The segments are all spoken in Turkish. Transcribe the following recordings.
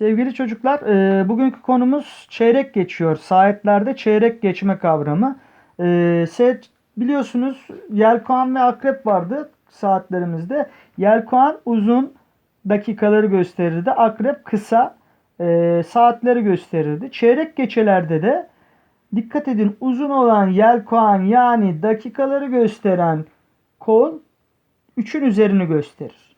Sevgili çocuklar, e, bugünkü konumuz çeyrek geçiyor. Saatlerde çeyrek geçme kavramı. E, se- biliyorsunuz yelkoğan ve akrep vardı saatlerimizde. Yelkoğan uzun dakikaları gösterirdi. Akrep kısa e, saatleri gösterirdi. Çeyrek geçelerde de dikkat edin uzun olan yelkoğan yani dakikaları gösteren kol 3'ün üzerini gösterir.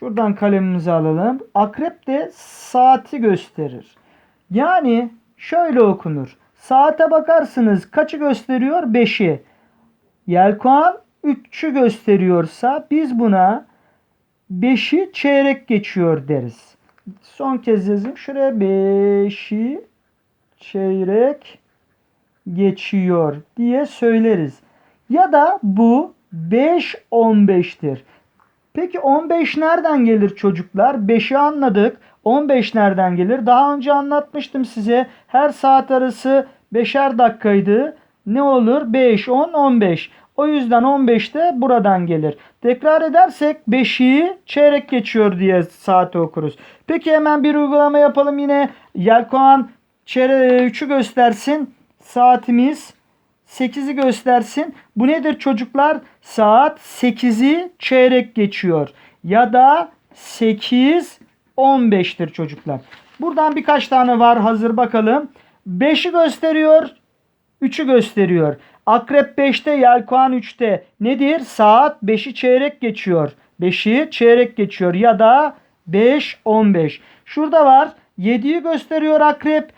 Şuradan kalemimizi alalım. Akrep de saati gösterir. Yani şöyle okunur. Saate bakarsınız kaçı gösteriyor? 5'i. Yelkoğan 3'ü gösteriyorsa biz buna 5'i çeyrek geçiyor deriz. Son kez yazayım. Şuraya 5'i çeyrek geçiyor diye söyleriz. Ya da bu 5 15'tir. Peki 15 nereden gelir çocuklar? 5'i anladık. 15 nereden gelir? Daha önce anlatmıştım size. Her saat arası 5'er dakikaydı. Ne olur? 5, 10, 15. O yüzden 15 de buradan gelir. Tekrar edersek 5'i çeyrek geçiyor diye saati okuruz. Peki hemen bir uygulama yapalım yine. Yelkoğan 3'ü göstersin. Saatimiz 8'i göstersin. Bu nedir çocuklar? Saat 8'i çeyrek geçiyor. Ya da 8 15'tir çocuklar. Buradan birkaç tane var hazır bakalım. 5'i gösteriyor. 3'ü gösteriyor. Akrep 5'te, yelkoğan 3'te. Nedir? Saat 5'i çeyrek geçiyor. 5'i çeyrek geçiyor ya da 5 15. Şurada var. 7'yi gösteriyor akrep.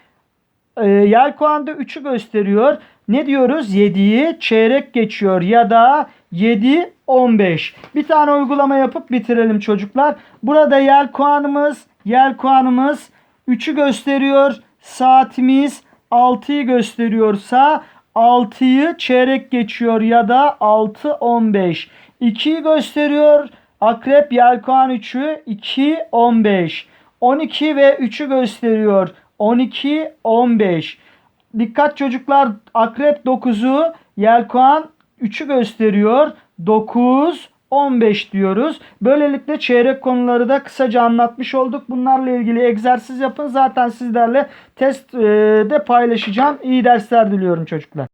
E, yelkoğan da 3'ü gösteriyor. Ne diyoruz? 7'yi çeyrek geçiyor ya da 7 15. Bir tane uygulama yapıp bitirelim çocuklar. Burada yelkoğanımız, yelkoğanımız 3'ü gösteriyor. Saatimiz 6'yı gösteriyorsa 6'yı çeyrek geçiyor ya da 6 15. 2'yi gösteriyor. Akrep yelkoğan 3'ü 2 15. 12 ve 3'ü gösteriyor. 12 15. Dikkat çocuklar akrep 9'u yelkoğan 3'ü gösteriyor. 9 15 diyoruz. Böylelikle çeyrek konuları da kısaca anlatmış olduk. Bunlarla ilgili egzersiz yapın. Zaten sizlerle test de paylaşacağım. İyi dersler diliyorum çocuklar.